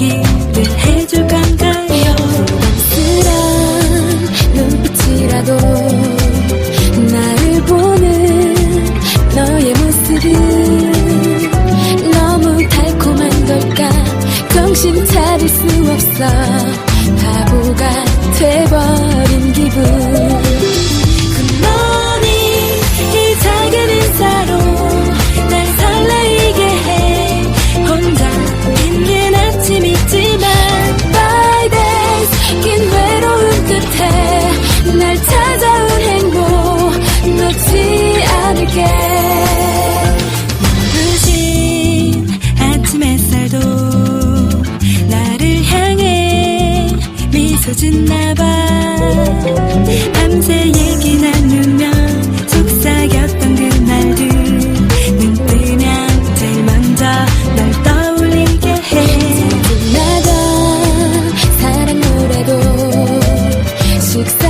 얘기를 해줄 건가요? 부담스런 이라도 나를 보는 너의 모습은 너무 달콤한 걸까? 정신 차릴 수 없어 바보가 돼버린 기분. 잊혀졌나봐. 밤새 얘기 나누며 속삭였던 그날들. 눈 뜨면 제일 먼저 널 떠올리게 해. 나던 사랑 노래도 식사